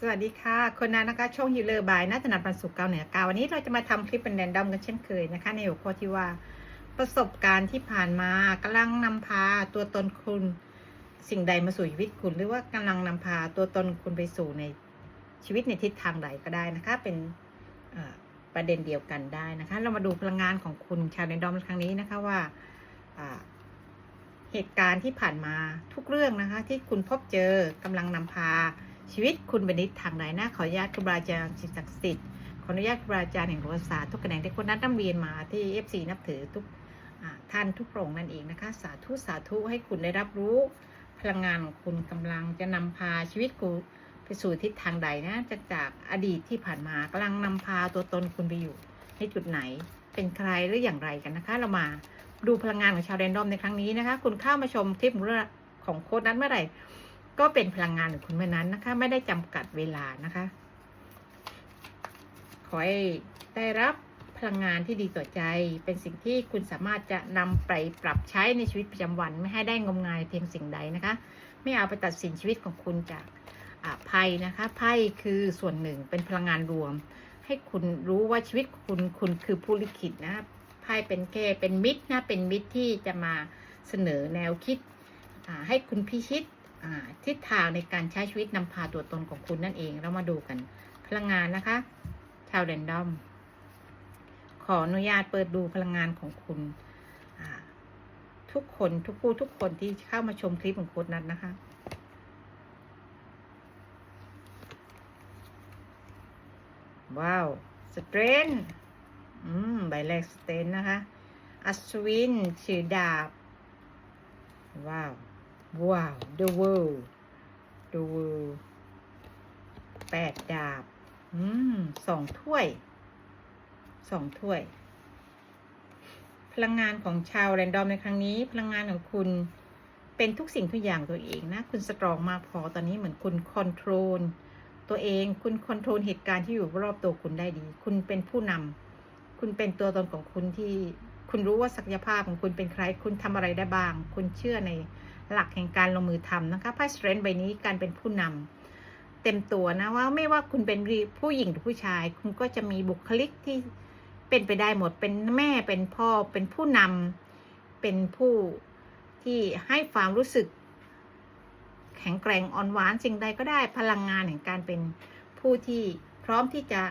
สวัสดีค่ะ คนนั้นนะคะ ช่องฮิลเลอร์บายนัทนันปันสุขเกาเหนือกาวันนี้เราจะมาทำคลิปเป็นแรนดอมกันเช่นเคยนะคะ ในหัวข้อที่ว่า ประสบการณ์ที่ผ่านมากำลังนำพาตัวตนคุณสิ่งใดมาสู่ชีวิตคุณ หรือว่ากำลังนำพาตัวตนคุณไปสู่ในชีวิตในทิศทางใดก็ได้นะคะ เป็นประเด็นเดียวกันได้นะคะ เรามาดูพลังงานของคุณชาวแรนดอมครั้งนี้นะคะว่าอ่าเหตุการณ์ที่ผ่านมาทุกเรื่องนะคะ ที่คุณพบเจอกำลังนำพา ชีวิตคุณไปในทางใดนนะขออนุญาตครูบาอาจารย์สิ่งศักดิ์สิทธิ์ขออนุญาตครูบาอาจารย์แห่งโหราศาสตร์ทุกแขนงที่คนนัดนำเรียนมาที่ FC นับถือทุกท่านทุกพรงนั่นเองนะคะ สาธุสาธุให้คุณได้รับรู้ พลังงานของคุณกำลังจะนำพาชีวิตคุณไปสู่ทิศทางใดนะจากจากอดีตที่ผ่านมากำลังนำพาตัวตนคุณไปอยู่ในจุดไหนเป็นใครหรืออย่างไรกันนะคะ เรามาดูพลังงานของชาวแรนดอมในครั้งนี้นะคะ คุณเข้ามาชมคลิปของเราของโค้ดนั้นเมื่อไหร่ ก็เป็นพลังงานของคุณเมื่อนั้นนะคะ ไม่ได้จำกัดเวลานะคะ ขอให้ได้รับพลังงานที่ดีต่อใจ เป็นสิ่งที่คุณสามารถจะนำไปปรับใช้ในชีวิตประจำวัน ไม่ให้ได้งมงายเพียงสิ่งใดนะคะ ไม่เอาไปตัดสินชีวิตของคุณจากไพ่นะคะไพ่คือส่วนหนึ่งเป็นพลังงานรวม ให้คุณรู้ว่าชีวิตคุณคุณคือผู้ลิขิตนะไพ่เป็นแค่เป็นมิตรนะเป็นมิตรที่จะมาเสนอแนวคิดให้คุณพิชิต ทิศทางในการใช้ชีวิตนำพาตัวตนของคุณนั่นเองเรามาดูกัน พลังงานนะคะ ชาวแรนดอม ขออนุญาตเปิดดูพลังงานของคุณทุกคนทุกผู้ทุกคนที่เข้ามาชมคลิปของโค้ดนัดนะคะว้าว สเตรนอืม ใบแรกสเตรนนะคะ อัศวินถือดาบ ว้าว ว้าว The World The World แปดดาบ อืมสองถ้วย สองถ้วย พลังงานของชาวแรนดอมในครั้งนี้ พลังงานของคุณเป็นทุกสิ่งทุกอย่างตัวเองนะ คุณสตรองมากพอตอนนี้เหมือนคุณคอนโทรลตัวเอง คุณคอนโทรลเหตุการณ์ที่อยู่รอบตัวคุณได้ดี คุณเป็นผู้นำคุณเป็นตัวตนของคุณที่ คุณรู้ว่าศักยภาพของคุณเป็นใคร คุณทำอะไรได้บ้าง คุณเชื่อใน หลักแห่งการลงมือทำนะคะไพ่สเตรนท์ใบนี้การเป็นผู้นำเต็มตัวนะว่าไม่ว่าคุณเป็นผู้หญิงหรือผู้ชาย คุณก็จะมีบุคลิกที่เป็นไปได้หมดเป็นแม่เป็นพ่อเป็นผู้นำเป็นผู้ที่ให้ความรู้สึก แข็งแกร่งอ่อนหวานสิ่งใดก็ได้พลังงานแห่งการเป็นผู้ที่พร้อมที่จะ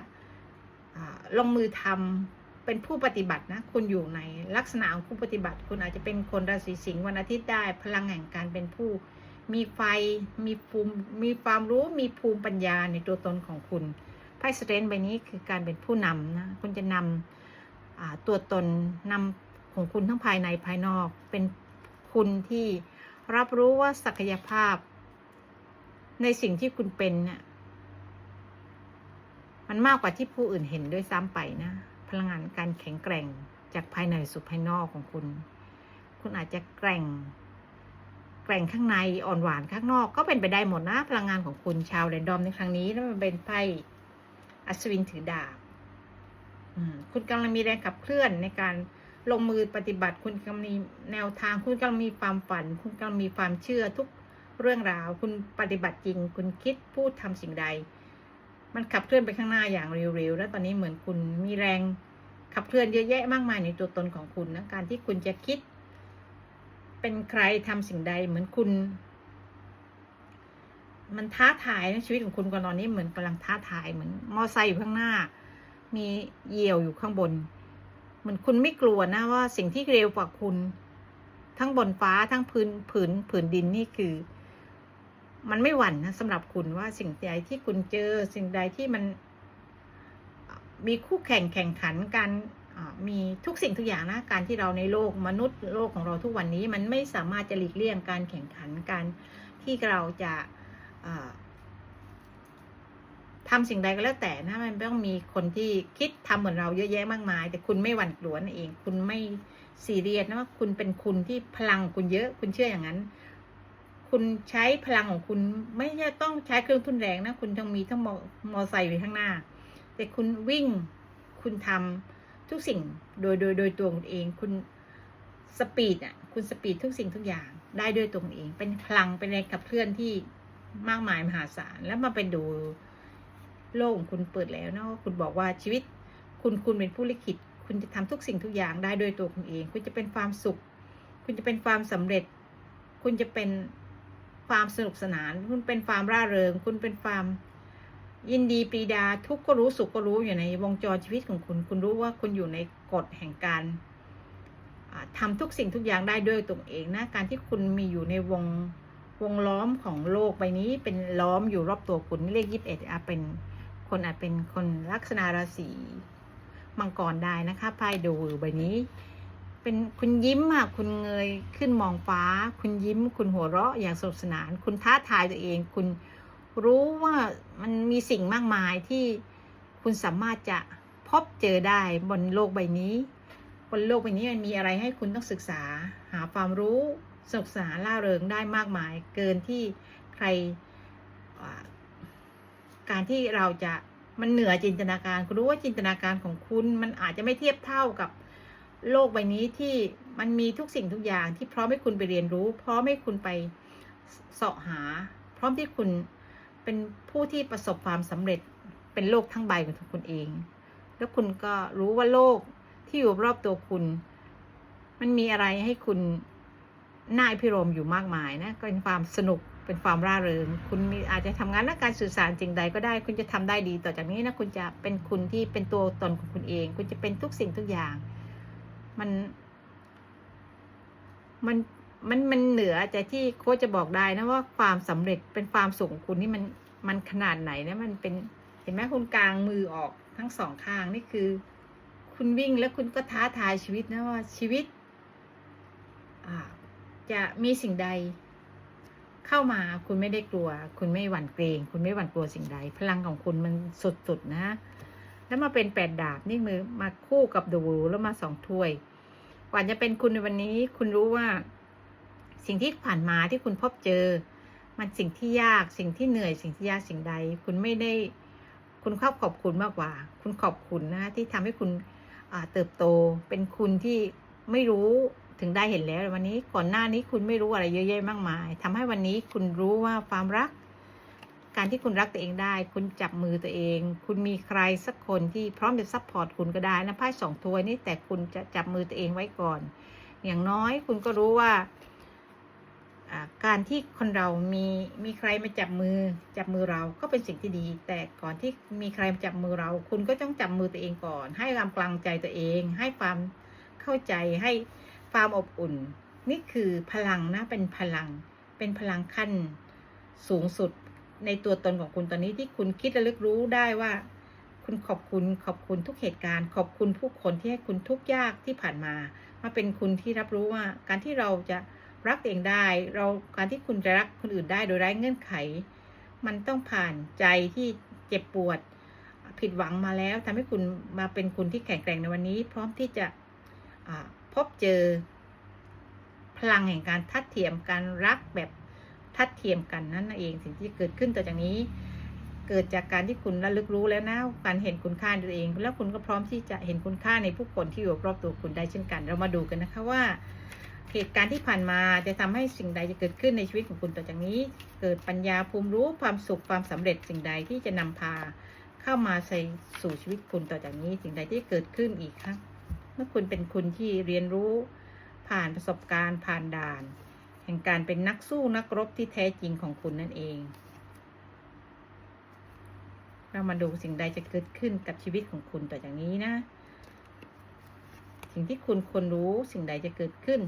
ลงมือทำ เป็นผู้ปฏิบัตินะ คุณอยู่ในลักษณะของผู้ปฏิบัติ คุณอาจจะเป็นคนราศีสิงห์วันอาทิตย์ได้ พลังแห่งการเป็นผู้ มีไฟ มีภูมิ มีความรู้ มีภูมิปัญญาในตัวตนของคุณ ไพ่สเตรนใบนี้คือการเป็นผู้นำนะ คุณจะนำตัวตนนำของคุณทั้งภายในภายนอก เป็นคุณที่รับรู้ว่าศักยภาพ ในสิ่งที่คุณเป็นเนี่ยมันมากกว่าที่ผู้อื่นเห็นด้วยซ้ำไปนะ แข็งแกร่งจากภายในสู่ภายนอกของคุณ คุณอาจจะแกร่ง แกร่งข้างในอ่อนหวานข้างนอก ก็เป็นไปได้หมดนะพลังงานของคุณชาวแรนดอมในครั้งนี้แล้วมันเป็นไพ่อัศวินถือดาบคุณกำลังมีแรงขับเคลื่อนในการลงมือปฏิบัติ คุณกำลังมีแนวทาง คุณกำลังมีความฝัน คุณกำลังมีความเชื่อทุกเรื่องราว คุณปฏิบัติจริง คุณคิดพูดทำสิ่งใด มันขับเคลื่อนไปข้างหน้าอย่างเร็วๆ แล้วตอนนี้เหมือนคุณมีแรง ขับเคลื่อนเยอะแยะมากมายในตัวตนของคุณนะการที่คุณจะคิด เป็นใครทำสิ่งใดเหมือนคุณ มันท้าทายนะชีวิตของคุณก่อนนอนนี้เหมือนกำลังท้าทายเหมือนมอไซค์อยู่ข้างหน้า มีเหยี่ยวอยู่ข้างบน เหมือนคุณไม่กลัวนะว่าสิ่งที่เร็วกว่าคุณ ทั้งบนฟ้าทั้งพื้นผืนผืนดินนี่คือ มันไม่หวั่นนะสำหรับคุณว่าสิ่งใดที่คุณเจอสิ่งใดที่มัน มีคู่แข่งแข่งขันกันมีทุกสิ่งทุกอย่างนะการที่เราในโลกมนุษย์โลกของเราทุกวันนี้มันไม่สามารถจะหลีกเลี่ยงการแข่งขันการที่เราจะะทำสิ่งใดก็แล้วแต่นะมันต้องมีคนที่คิดทำเหมือนเราเยอะแยะมากมาย แต่คุณไม่หวั่นกลัวนั่นเอง คุณไม่ซีเรียสนะว่าคุณเป็นคุณที่พลังคุณเยอะ คุณเชื่ออย่างนั้น คุณใช้พลังของคุณไม่ใช่ต้องใช้เครื่องทุนแรงนะ คุณต้องมีทั้งมอมอไซค์อยู่ข้างหน้า แต่คุณวิ่ง คุณทำทุกสิ่งโดยโดยโดยตัวคุณเอง คุณสปีดอะ คุณสปีดทุกสิ่งทุกอย่างได้ด้วยตัวเอง เป็นพลังเป็นแรงขับเคลื่อนที่มากมายมหาศาล แล้วมาไปดูโลกของคุณเปิดแล้วเนาะคุณบอกว่าชีวิต คุณคุณเป็นผู้ลิขิต คุณจะทำทุกสิ่งทุกอย่างได้โดยตัวคุณเอง คุณจะเป็นความสุข คุณจะเป็นความสำเร็จ คุณจะเป็นความสนุกสนาน คุณเป็นความร่าเริง คุณเป็นความ ยินดีปรีดาทุกข์ก็รู้สุขก็รู้อยู่ในวงจรชีวิตของคุณ คุณรู้ว่าคุณอยู่ในกฎแห่งการอ่าทำทุกสิ่งทุกอย่างได้ด้วยตัวเองนะการที่คุณมีอยู่ในวงวงล้อมของโลกใบนี้เป็นล้อมอยู่รอบตัวคุณเลขยี่สิบเอ็ดอาเป็นคนอาจเป็นคนลัคนาราศีมังกรได้นะคะไพ่ดูใบนี้ เป็นคุณยิ้มอะคุณเงยขึ้นมองฟ้า คุณยิ้ม คุณหัวเราะอย่างสนุกสนาน คุณท้าทายตัวเองคุณ รู้ว่ามันมีสิ่งมากมายที่คุณสามารถจะพบเจอได้บนโลกใบนี้ บนโลกใบนี้มันมีอะไรให้คุณต้องศึกษา หาความรู้สนุกสนานล่าเริงได้มากมาย เกินที่ใคร การที่เราจะมันเหนือจินตนาการ คุณรู้ว่าจินตนาการของคุณมันอาจจะไม่เทียบเท่ากับโลกใบนี้ที่มันมีทุกสิ่งทุกอย่างที่พร้อมให้คุณไปเรียนรู้ พร้อมให้คุณไปเสาะหา พร้อมที่คุณ เป็นผู้ที่ประสบความสำเร็จเป็นโลกทั้งใบของตัวคุณเอง แล้วคุณก็รู้ว่าโลกที่อยู่รอบตัวคุณ มันมีอะไรให้คุณน่าพิรมอยู่มากมายนะ ก็เป็นความสนุกเป็นความร่าเริง คุณมีอาจจะทำงานและการสื่อสารสิ่งใดก็ได้ คุณจะทำได้ดีต่อจากนี้นะ คุณจะเป็นคุณที่เป็นตัวตนของคุณเอง คุณจะเป็นทุกสิ่งทุกอย่าง มัน มัน มันมันเหนือจากที่โค้ชจะบอกได้นะว่าความสำเร็จเป็นความสุขของคุณนี่มันมันขนาดไหนนะมันเป็นเห็นไหมคุณกลางมือออกทั้งสองข้างนี่คือ คุณวิ่งแล้วคุณก็ท้าทายชีวิตนะว่าชีวิตจะมีสิ่งใด เข้ามาคุณไม่ได้กลัว คุณไม่หวั่นเกรง คุณไม่หวั่นกลัวสิ่งใด พลังของคุณมันสุดๆนะ แล้วมาเป็นแปดดาบนี่มือมาคู่กับดูแล้วมาสองถ้วยกว่าจะเป็นคุณในวันนี้ คุณรู้ว่า สิ่งที่ผ่านมาที่คุณพบเจอ มันสิ่งที่ยากสิ่งที่เหนื่อยสิ่งที่ยากสิ่งใด คุณไม่ได้คุณขอบขอบคุณมากกว่า คุณขอบคุณนะที่ทำให้คุณเติบโตเป็นคุณที่ไม่รู้ถึงได้เห็นแล้ววันนี้ก่อนหน้านี้คุณไม่รู้อะไรเยอะแยะมากมายทำให้วันนี้คุณรู้ว่าความรัก การที่คุณรักตัวเองได้ คุณจับมือตัวเอง คุณมีใครสักคนที่พร้อมจะซัพพอร์ตคุณก็ได้นะไพ่สองถ้วนี่แต่คุณจะจับมือตัวเองไว้ก่อน อย่างน้อยคุณก็รู้ว่า การที่คนเรามีมีใครมาจับมือจับมือเราก็เป็นสิ่งที่ดี แต่ก่อนที่มีใครมาจับมือเรา คุณก็ต้องจับมือตัวเองก่อน ให้ความกำลังใจตัวเอง ให้ความเข้าใจให้ความอบอุ่น นี่คือพลังนะเป็นพลัง เป็นพลังขั้นสูงสุดในตัวตนของคุณตอนนี้ที่คุณคิดและลึกรู้ได้ว่า คุณขอบคุณขอบคุณทุกเหตุการณ์ ขอบคุณผู้คนที่ให้คุณทุกยากที่ผ่านมามาเป็นคุณที่รับรู้ว่าการที่เราจะ รักตัวเองได้ เราการที่คุณจะรักคนอื่นได้โดยไร้เงื่อนไข มันต้องผ่านใจที่เจ็บปวด ผิดหวังมาแล้วทำให้คุณมาเป็นคุณที่แข็งแกร่งในวันนี้ พร้อมที่จะพบเจอ พลังแห่งการทัดเทียมการรักแบบทัดเทียมกันนั่นเองสิ่งที่เกิดขึ้นต่อจากนี้ เกิดจากการที่คุณระลึกรู้แล้วนะการเห็นคุณค่าตัวเอง แล้วคุณก็พร้อมที่จะเห็นคุณค่าในผู้คนที่อยู่รอบตัวคุณได้เช่นกัน เรามาดูกันนะคะว่า เหตุการณ์ที่ผ่านมาจะทำให้สิ่งใดจะเกิดขึ้นในชีวิตของคุณต่อจากนี้ เกิดปัญญาภูมิรู้ความสุขความสำเร็จสิ่งใดที่จะนำพาเข้ามาใส่สู่ชีวิตคุณต่อจากนี้ สิ่งใดที่เกิดขึ้นอีกครับเมื่อคุณเป็นคุณที่เรียนรู้ผ่านประสบการณ์ผ่านด่าน แห่งการเป็นนักสู้นักรบที่แท้จริงของคุณนั่นเอง เรามาดูสิ่งใดจะเกิดขึ้นกับชีวิตของคุณต่อจากนี้นะ สิ่งที่คุณควรรู้สิ่งใดจะเกิดขึ้น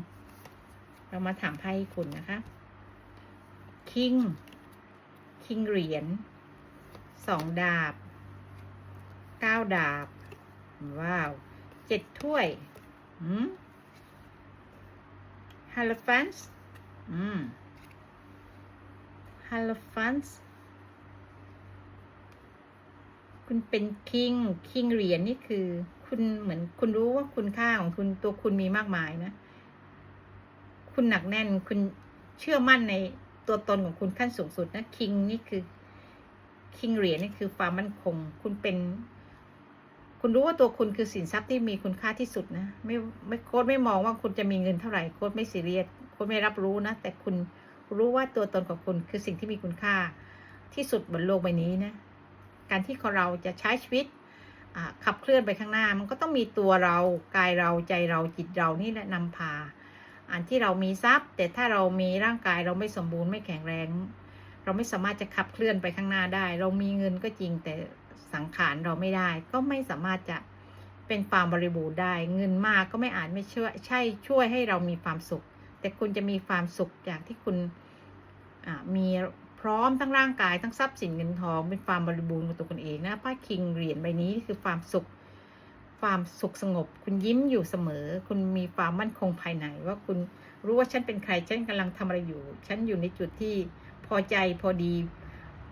เรามาถามไพ่คุณนะคะ คิง คิงเหรียญสองดาบเก้าดาบ ว้าวเจ็ดถ้วยอืมฮาลฟันส์อืมฮาลฟันส์คุณเป็นคิง คิงเหรียญนี่คือ คุณเหมือนคุณรู้ว่าคุณค่าของคุณตัวคุณมีมากมายนะ คุณหนักแน่น คุณเชื่อมั่นในตัวตนของคุณขั้นสูงสุดนะคิงนี่คือคิงเหรียญนี่คือความมั่นคง คุณเป็น คุณรู้ว่าตัวคุณคือสินทรัพย์ที่มีคุณค่าที่สุดนะ ไม่ไม่โค้ดไม่มองว่าคุณจะมีเงินเท่าไหร่โค้ดไม่ซีเรียสโค้ดไม่รับรู้นะ แต่คุณรู้ว่าตัวตนของคุณคือสิ่งที่มีคุณค่าที่สุดบนโลกใบนี้นะ การที่เราจะใช้ชีวิตขับเคลื่อนไปข้างหน้า มันก็ต้องมีตัวเรากายเราใจเราจิตเรานี่แหละนำพา อันที่เรามีทรัพย์ แต่ถ้าเรามีร่างกายเราไม่สมบูรณ์ไม่แข็งแรง เราไม่สามารถจะขับเคลื่อนไปข้างหน้าได้ เรามีเงินก็จริงแต่สังขารเราไม่ได้ ก็ไม่สามารถจะเป็นความบริบูรณ์ได้ เงินมากก็ไม่อาจไม่ช่วยใช่ช่วยให้เรามีความสุข แต่คุณจะมีความสุขจากที่คุณมีพร้อมทั้งร่างกายทั้งทรัพย์สินเงินทองเป็นความบริบูรณ์ของตัวคุณเองนะผ้าคิงเหรียญใบนี้คือความสุข ความสุขสงบ คุณยิ้มอยู่เสมอ คุณมีความมั่นคงภายในว่าคุณรู้ว่าฉันเป็นใคร ฉันกำลังทำอะไรอยู่ ฉันอยู่ในจุดที่พอใจพอดี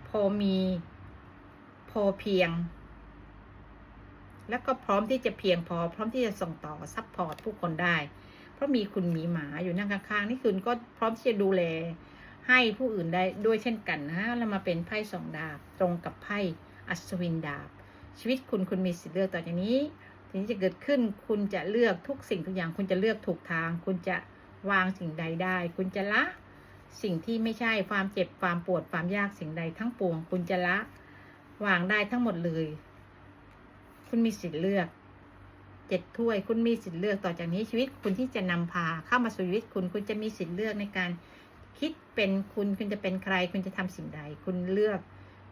พอมีพอเพียง แล้วก็พร้อมที่จะเพียงพอ พร้อมที่จะส่งต่อซัพพอร์ตผู้คนได้ เพราะมีคุณมีหมาอยู่นั่งข้างๆนี่คุณก็พร้อมที่จะดูแล ให้ผู้อื่นได้ด้วยเช่นกันนะแล้วมาเป็นไพ่สองดาบตรงกับไพ่อัศวินดาบ ชีวิตคุณคุณมีสิทธิ์เลือกต่อจากนี้ สิ่งที่จะเกิดขึ้นคุณจะเลือกทุกสิ่งทุกอย่าง คุณจะเลือกถูกทาง คุณจะวางสิ่งใดได้ คุณจะละสิ่งที่ไม่ใช่ความเจ็บความปวดความยากสิ่งใดทั้งปวง คุณจะละ วางได้ทั้งหมดเลย คุณมีสิทธิ์เลือกเจ็ดถ้วย คุณมีสิทธิ์เลือกต่อจากนี้ชีวิต คุณที่จะนำพาเข้ามาสู่ชีวิตคุณ คุณจะมีสิทธิ์เลือกในการคิดเป็นคุณ คุณจะเป็นใคร คุณจะทำสิ่งใด คุณเลือก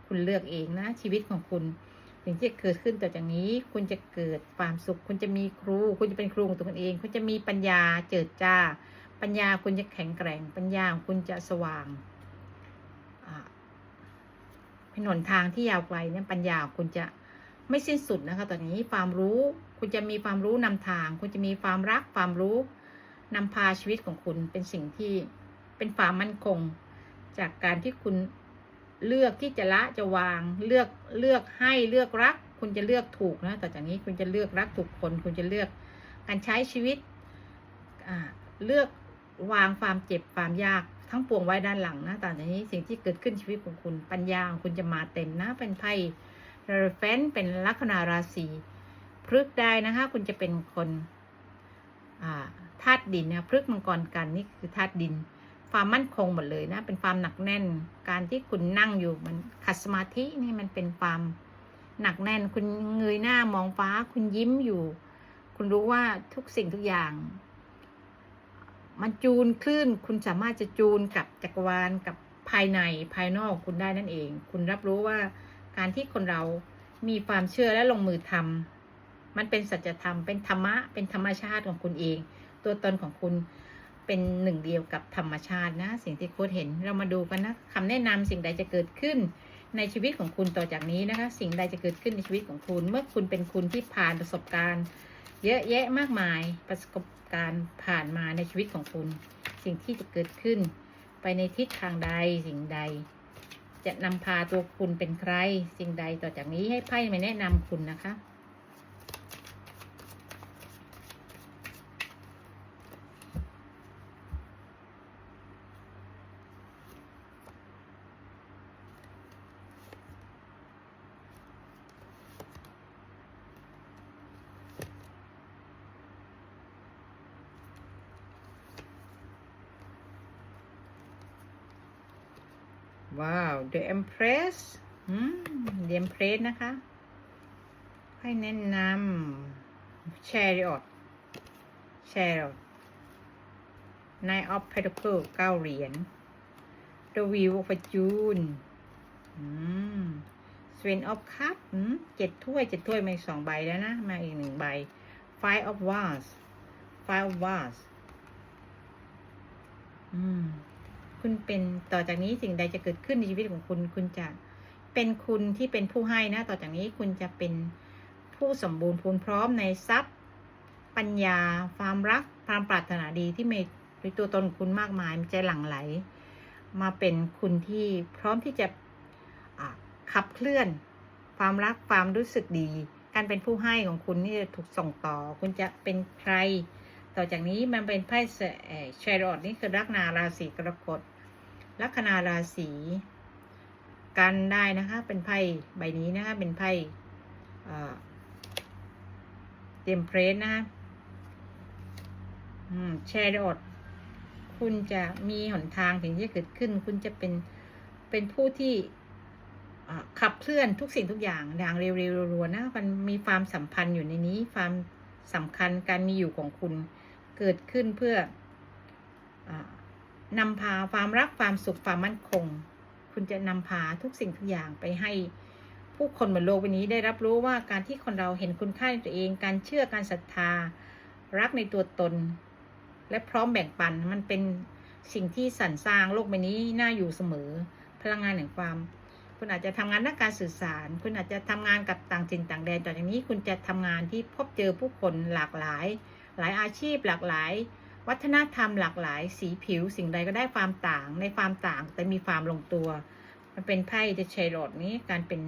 คุณเลือกเองนะ ชีวิตของคุณ สิ่งที่จะเกิดขึ้นต่อจากนี้ คุณจะเกิดความสุข คุณจะมีครู คุณจะเป็นครูของตัวคุณเอง คุณจะมีปัญญาเจิดจ้า ปัญญาคุณจะแข็งแกร่ง ปัญญาของคุณจะสว่างเป็นหนทางที่ยาวไกลเนี่ยปัญญาคุณจะไม่สิ้นสุดนะคะตอนนี้ความรู้ คุณจะมีความรู้นำทาง คุณจะมีความรักความรู้นำพาชีวิตของคุณเป็นสิ่งที่เป็นความมั่นคง จากการที่คุณ เลือกที่จะละจะวางเลือกเลือกให้เลือกรัก คุณจะเลือกถูกนะต่อจากนี้คุณจะเลือกรักถูกคน คุณจะเลือกการใช้ชีวิตเลือกวางความเจ็บความยากทั้งปวงไว้ด้านหลังนะต่อจากนี้สิ่งที่เกิดขึ้นชีวิตของคุณปัญญาของคุณจะมาเต็มนะเป็นไพ่เรเฟนเป็นลัคนาราศีพฤกษ์ได้นะคะคุณจะเป็นคนธาตุดินนะพฤกษ์มังกรกันนี่คือธาตุดิน ความมั่นคงหมดเลยนะ เป็นความหนักแน่น การที่คุณนั่งอยู่มันขัดสมาธินี่มันเป็นความหนักแน่น คุณเงยหน้ามองฟ้า คุณยิ้มอยู่ คุณรู้ว่าทุกสิ่งทุกอย่าง มันจูนคลื่น คุณสามารถจะจูนกับจักรวาลกับภายในภายนอกคุณได้นั่นเอง คุณรับรู้ว่าการที่คนเรามีความเชื่อและลงมือทำมันเป็นสัจธรรม เป็นธรรมะ เป็นธรรมชาติของคุณเอง ตัวตนของคุณ เป็นหนึ่งเดียวกับธรรมชาตินะ สิ่งที่โค้ดเห็นเรามาดูกันนะคำแนะนำสิ่งใดจะเกิดขึ้นในชีวิตของคุณต่อจากนี้นะคะ สิ่งใดจะเกิดขึ้นในชีวิตของคุณ เมื่อคุณเป็นคุณที่ผ่านประสบการณ์ เยอะแยะมากมายประสบการณ์ผ่านมาในชีวิตของคุณ สิ่งที่จะเกิดขึ้น ไปในทิศทางใดสิ่งใด จะนำพาตัวคุณเป็นใคร สิ่งใดต่อจากนี้ให้ไพ่มาแนะนำคุณนะคะ ว้าว The Empress อืม The Empress นะคะ ให้แนะนำ Chariot Chariot Nine of Pentacles เก้าเหรียญ The Wheel of Fortune อืม Queen of Cup เจ็ดถ้วยเจ็ดถ้วยมาอีกสองใบแล้วนะ มาอีกหนึ่งใบ Five of Wands Five of Wands อืม คุณเป็นต่อจากนี้สิ่งใดจะเกิดขึ้นในชีวิตของคุณ คุณจะเป็นคุณที่เป็นผู้ให้นะ ต่อจากนี้คุณจะเป็นผู้สมบูรณ์พูนพร้อมในทรัพย์ ปัญญา ความรัก ความปรารถนาดีที่มีในตัวตนคุณมากมายมันจะหลั่งไหล มาเป็นคุณที่พร้อมที่จะะขับเคลื่อน ความรักความรู้สึกดี การเป็นผู้ให้ของคุณนี่จะถูกส่งต่อ คุณจะเป็นใคร ต่อจากนี้มันเป็นไพ่เชรอดนี่คือลัคนาราศีกรกฎ ลัคนาราศีกันได้นะคะเป็นไพ่ใบนี้นะคะเป็นไพ่เตรียมเพรสนะคะแชร์อดคุณจะมีหนทางถึงที่จะเกิดขึ้น คุณจะเป็นเป็นผู้ที่ขับเคลื่อนทุกสิ่งทุกอย่างอย่างเร็วๆรัวๆนะมันมีความสัมพันธ์อยู่ในนี้ความสำคัญการมีอยู่ของคุณเกิดขึ้นเพื่ออ นำพาความรักความสุขความมั่นคง คุณจะนำพาทุกสิ่งทุกอย่างไปให้ผู้คนบนโลกใบนี้ได้รับรู้ว่าการที่คนเราเห็นคุณค่าในตัวเอง การเชื่อการศรัทธา รักในตัวตน และพร้อมแบ่งปันมันเป็นสิ่งที่สรรสร้างโลกใบนี้น่าอยู่เสมอ พลังงานแห่งความ คุณอาจจะทำงานด้านการสื่อสาร คุณอาจจะทำงานกับต่างถิ่นต่างแดนต่อจากนี้คุณจะทำงานที่พบเจอผู้คนหลากหลาย หลายอาชีพหลากหลาย วัฒนธรรมหลากหลาย สีผิวสิ่งใดก็ได้ความต่างในความต่าง แต่มีความลงตัว มันเป็นไพ่เดชโรดนี้การเป็น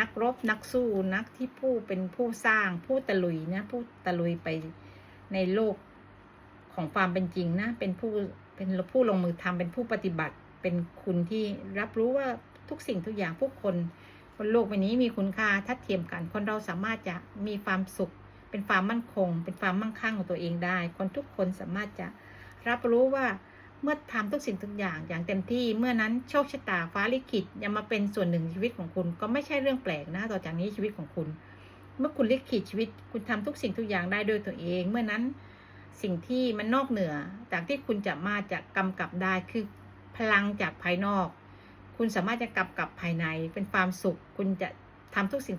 นักรบนักสู้นักที่ผู้เป็นผู้สร้างผู้ตะลุยนะผู้ตะลุยไปในโลกของความเป็นจริงนะ เป็นผู้เป็นผู้ลงมือทำเป็นผู้ปฏิบัติ เป็นคุณที่รับรู้ว่าทุกสิ่งทุกอย่างผู้คนบนโลกใบนี้มีคุณค่าทัดเทียมกันคนเราสามารถจะมีความสุข เป็นความมั่นคง เป็นความมั่งคั่งของตัวเองได้ คนทุกคนสามารถจะรับรู้ว่าเมื่อทำทุกสิ่งทุกอย่างอย่างเต็มที่เมื่อนั้นโชคชะตาฟ้าลิขิตยังมาเป็นส่วนหนึ่งชีวิตของคุณ ก็ไม่ใช่เรื่องแปลกนะต่อจากนี้ชีวิตของคุณ เมื่อคุณลิขิตชีวิต คุณทำทุกสิ่งทุกอย่างได้ด้วยตัวเอง เมื่อนั้นสิ่งที่มันนอกเหนือจากที่คุณจะมาจะกำกับได้คือพลังจากภายนอก คุณสามารถจะกำกับภายในเป็นความสุข คุณจะทำทุกสิ่ง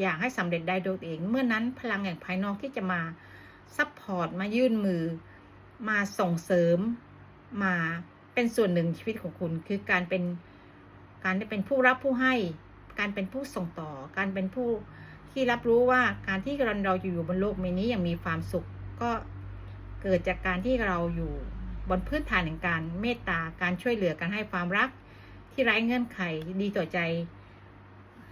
อย่างให้สำเร็จได้โดยตัวเอง เมื่อนั้นพลังแห่งภายนอกที่จะมาซัพพอร์ตมายื่นมือ มาส่งเสริมมาเป็นส่วนหนึ่งชีวิตของคุณ คือการเป็นการได้เป็นผู้รับผู้ให้ การเป็นผู้ส่งต่อ การเป็นผู้ที่รับรู้ว่าการที่เราเราอยู่บนโลกใบนี้อย่างมีความสุขก็เกิดจากการที่เราอยู่บนพื้นฐานแห่งการเมตตาการช่วยเหลือการให้ความรักที่ไร้เงื่อนไขดีต่อใจ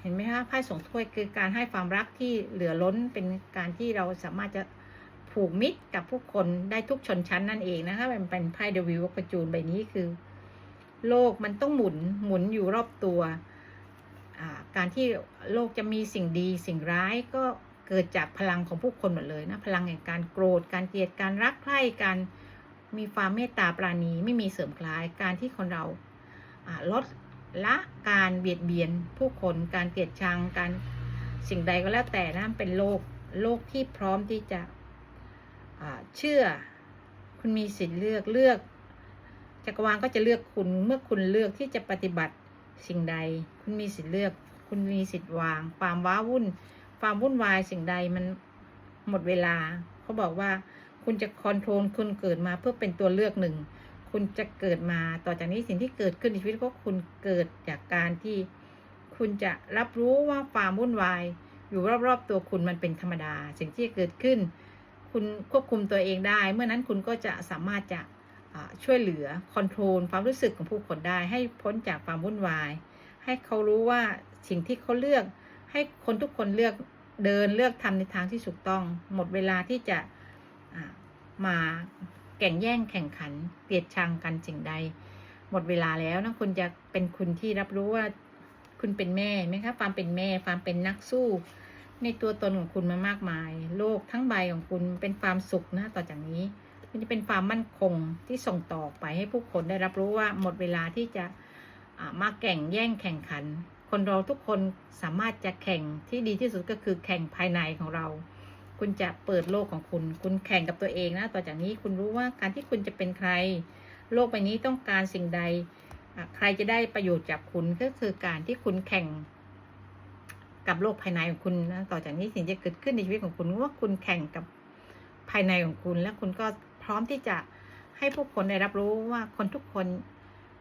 ห็นไหมคะไพ่สงถ้วยคือการให้ความรักที่เหลือล้นเป็นการที่เราสามารถจะผูกมิตรกับผู้คนได้ทุกชนชั้นนั่นเองนะคะมันเป็นไพ่เดวิลกระจูนใบนี้คือ โลกมันต้องหมุนหมุนอยู่รอบตัวการที่โลกจะมีสิ่งดีสิ่งร้ายก็เกิดจากพลังของผู้คนหมดเลยนะพลังแห่งการโกรธการเกลียดการรักใคร่การมีความเมตตาปราณีไม่มีเสริมคล้ายการที่คนเราลด ละการเบียดเบียนผู้คนการเกลียดชังการสิ่งใดก็แล้วแต่นะเป็นโลกโลกที่พร้อมที่จะเชื่อคุณมีสิทธิ์เลือกเลือกจักรวาลก็จะเลือกคุณเมื่อคุณเลือกที่จะปฏิบัติสิ่งใด คุณมีสิทธิ์เลือก คุณมีสิทธิ์วาง ความว้าวุ่น ความวุ่นวายสิ่งใดมันหมดเวลาเขาบอกว่าคุณจะคอนโทรลคุณเกิดมาเพื่อเป็นตัวเลือกหนึ่ง คุณจะเกิดมาต่อจากนี้สิ่งที่เกิดขึ้นในชีวิตก็คุณเกิดจากการที่คุณจะรับรู้ว่าความวุ่นวายอยู่รอบๆตัวคุณมันเป็นธรรมดา สิ่งที่เกิดขึ้น คุณควบคุมตัวเองได้ เมื่อนั้นคุณก็จะสามารถจะช่วยเหลือคอนโทรลความรู้สึกของผู้คนได้ ให้พ้นจากความวุ่นวาย ให้เขารู้ว่าสิ่งที่เขาเลือก ให้คนทุกคนเลือกเดินเลือกทำในทางที่ถูกต้อง หมดเวลาที่จะมา แข่งแย่งแข่งขันเกลียดชังกันสิ่งใด หมดเวลาแล้วนะคุณจะเป็นคุณที่รับรู้ว่าคุณเป็นแม่ไหมคะความเป็นแม่ความเป็นนักสู้ ในตัวตนของคุณมามากมาย โลกทั้งใบของคุณเป็นความสุขนะต่อจากนี้ มันจะเป็นความมั่นคงที่ส่งต่อไปให้ผู้คนได้รับรู้ว่าหมดเวลาที่จะมาแข่งแย่งแข่งขัน คนเราทุกคนสามารถจะแข่งที่ดีที่สุดก็คือแข่งภายในของเรา คุณจะเปิดโลกของคุณ คุณแข่งกับตัวเองนะ ต่อจากนี้คุณรู้ว่าการที่คุณจะเป็นใคร โลกใบนี้ต้องการสิ่งใด ใครจะได้ประโยชน์จากคุณก็คือการที่คุณแข่งกับโลกภายในของคุณนะ ต่อจากนี้สิ่งจะเกิดขึ้นในชีวิตของคุณว่าคุณแข่งกับภายในของคุณ และคุณก็พร้อมที่จะให้ผู้คนได้รับรู้ว่าคนทุกคน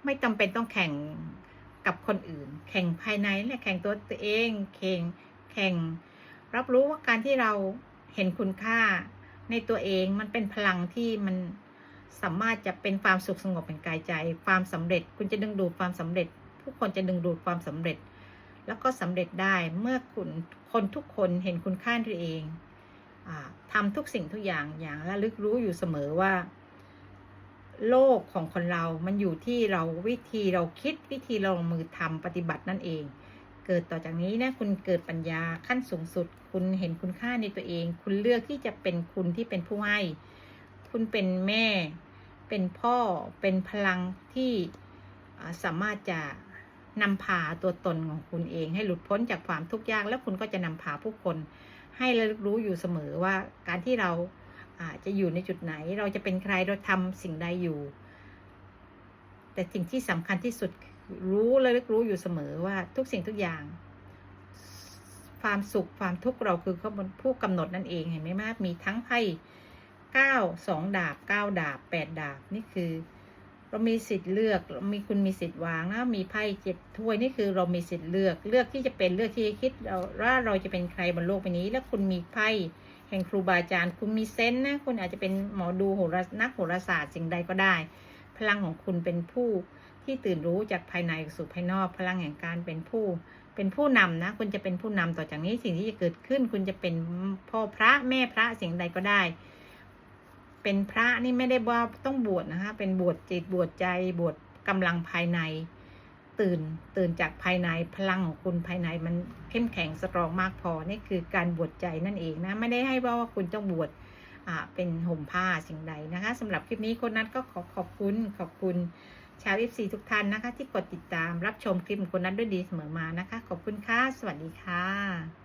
ไม่จำเป็นต้องแข่งกับคนอื่น แข่งภายในและแข่งตัวตัวเอง แข่ง แข่ง รับรู้ว่าการที่เรา เห็นคุณค่าในตัวเองมันเป็นพลังที่มันสามารถจะเป็นความสุขสงบเป็นกายใจ ความสำเร็จ คุณจะดึงดูดความสำเร็จ ผู้คนจะดึงดูดความสำเร็จ แล้วก็สำเร็จได้เมื่อคุณคนทุกคนเห็นคุณค่าตัวเองทำทุกสิ่งทุกอย่างอย่างระลึกรู้อยู่เสมอว่า โลกของคนเรา มันอยู่ที่เราวิธีเราคิดวิธีเราลงมือทำปฏิบัตินั่นเอง เกิดต่อจากนี้นะคุณเกิดปัญญาขั้นสูงสุด คุณเห็นคุณค่าในตัวเอง คุณเลือกที่จะเป็นคุณที่เป็นผู้ให้ คุณเป็นแม่ เป็นพ่อ เป็นพลังที่สามารถจะนำพาตัวตนของคุณเอง ให้หลุดพ้นจากความทุกข์ยาก แล้วคุณก็จะนำพาผู้คน ให้ระลึกรู้อยู่เสมอว่าการที่เราอาจะอยู่ในจุดไหน เราจะเป็นใครเราทำสิ่งใดอยู่ แต่สิ่งที่สำคัญที่สุด รู้ระลึกรู้อยู่เสมอว่าทุกสิ่งทุกอย่าง ความสุขความทุกข์เราคือเขาเป็นผู้กำหนดนั่นเองเห็นไหมมากมีทั้งไพ่เก้าสองดาบเก้าดาบแปดดาบนี่คือ เรามีสิทธิ์เลือกเรามีคุณมีสิทธิ์วางนะมีไพ่เจ็ดถ้วยนี่คือเรามีสิทธิ์เลือกเลือกที่จะเป็นเลือกที่จะคิดเราว่าเราจะเป็นใครบนโลกใบนี้ แล้วคุณมีไพ่แห่งครูบาอาจารย์ คุณมีเซนส์นะคุณอาจจะเป็นหมอดูโหรานักโหราศาสตร์สิ่งใดก็ได้ พลังของคุณเป็นผู้ ที่ตื่นรู้จากภายในสู่ภายนอกพลังแห่งการเป็นผู้ เป็นผู้นำนะ คุณจะเป็นผู้นำต่อจากนี้สิ่งที่จะเกิดขึ้น คุณจะเป็นพ่อพระแม่พระสิ่งใดก็ได้ เป็นพระนี่ไม่ได้ว่าต้องบวชนะคะ เป็นบวชจิตบวชใจบวชกำลังภายใน ตื่นตื่นจากภายในพลังของคุณภายในมันเข้มแข็งสตรองมากพอนี่คือการบวชใจนั่นเองนะ ไม่ได้ให้ว่าว่าคุณต้องบวชเป็นห่มผ้าสิ่งใดนะคะสำหรับคลิปนี้คนนัทก็ขอขอบคุณขอบคุณ ชาวเอฟซีทุกท่านนะคะ ที่กดติดตามรับชมคลิปของคนนั้นด้วยดีเสมอมานะคะ ขอบคุณค่ะ สวัสดีค่ะ